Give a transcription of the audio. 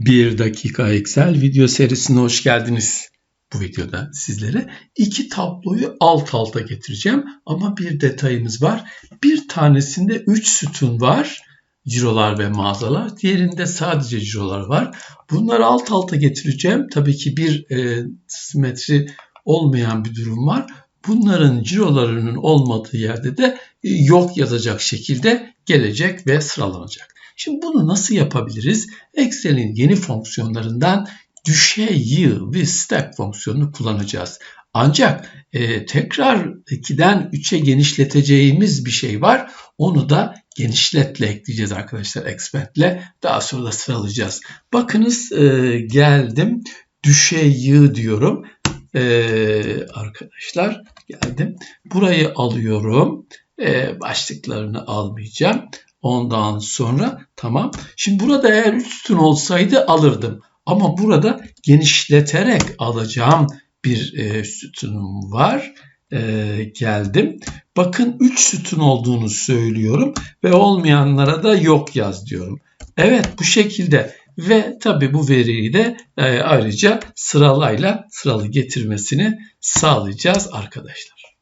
1 dakika Excel video serisine hoş geldiniz. Bu videoda sizlere iki tabloyu alt alta getireceğim ama bir detayımız var. Bir tanesinde 3 sütun var. Cirolar ve mağazalar. Diğerinde sadece cirolar var. Bunları alt alta getireceğim. Tabii ki bir e, simetri olmayan bir durum var. Bunların cirolarının olmadığı yerde de e, yok yazacak şekilde gelecek ve sıralanacak. Şimdi bunu nasıl yapabiliriz? Excel'in yeni fonksiyonlarından düşey yığ ve stack fonksiyonunu kullanacağız. Ancak e, tekrar 2'den 3'e genişleteceğimiz bir şey var. Onu da genişletle ekleyeceğiz arkadaşlar expand'le. Daha sonra da sıralayacağız. Bakınız e, geldim. Düşey yığ diyorum. E, arkadaşlar geldim. Burayı alıyorum. E, başlıklarını almayacağım. Ondan sonra tamam. Şimdi burada eğer 3 sütun olsaydı alırdım. Ama burada genişleterek alacağım bir e, sütunum var. E, geldim. Bakın 3 sütun olduğunu söylüyorum ve olmayanlara da yok yaz diyorum. Evet bu şekilde ve tabi bu veriyi de e, ayrıca sıralayla sıralı getirmesini sağlayacağız arkadaşlar.